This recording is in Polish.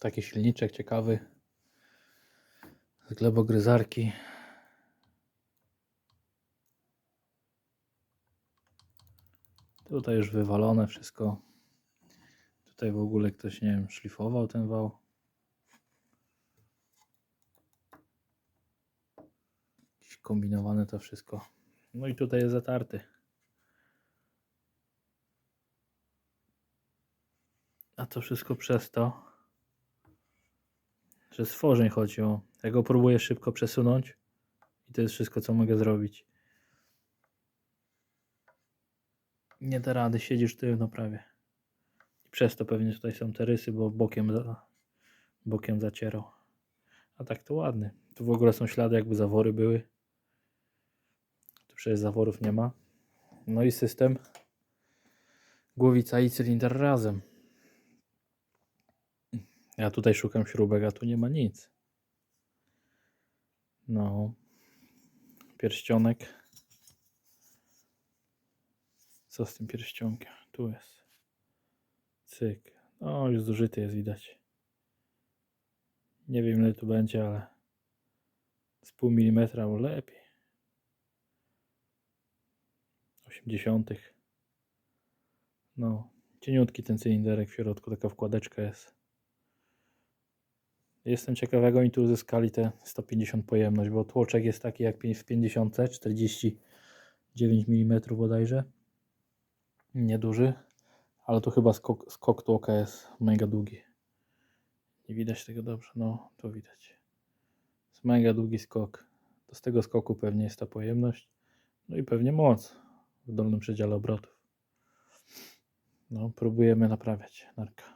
Taki silniczek ciekawy. Z glebogryzarki. Tutaj już wywalone wszystko. Tutaj w ogóle ktoś, nie wiem, szlifował ten wał. Jakieś kombinowane to wszystko. No i tutaj jest zatarty. A to wszystko przez to, że stworzeń chodzi o. Ja go próbuję szybko przesunąć i to jest wszystko, co mogę zrobić. Nie da rady, siedzisz sztywno prawie. I przez to pewnie tutaj są te rysy, bo bokiem, za, bokiem zacierał. A tak to ładny. Tu w ogóle są ślady, jakby zawory były. Tu przecież zaworów nie ma. No i system głowica i cylinder razem. Ja tutaj szukam śrubek, a tu nie ma nic. No. Pierścionek. Co z tym pierścionkiem? Tu jest. Cyk. No, już zużyty jest widać. Nie wiem ile tu będzie, ale z pół milimetra lepiej. 80. No, cieniutki ten cylinderek w środku, taka wkładeczka jest. Jestem ciekaw, jak oni tu uzyskali te 150 pojemność, bo tłoczek jest taki jak w 50, 49 mm bodajże. Nieduży, ale to chyba skok, skok tłoka jest mega długi. Nie widać tego dobrze, no to widać. Jest mega długi skok. To z tego skoku pewnie jest ta pojemność. No i pewnie moc w dolnym przedziale obrotów. No, próbujemy naprawiać narka.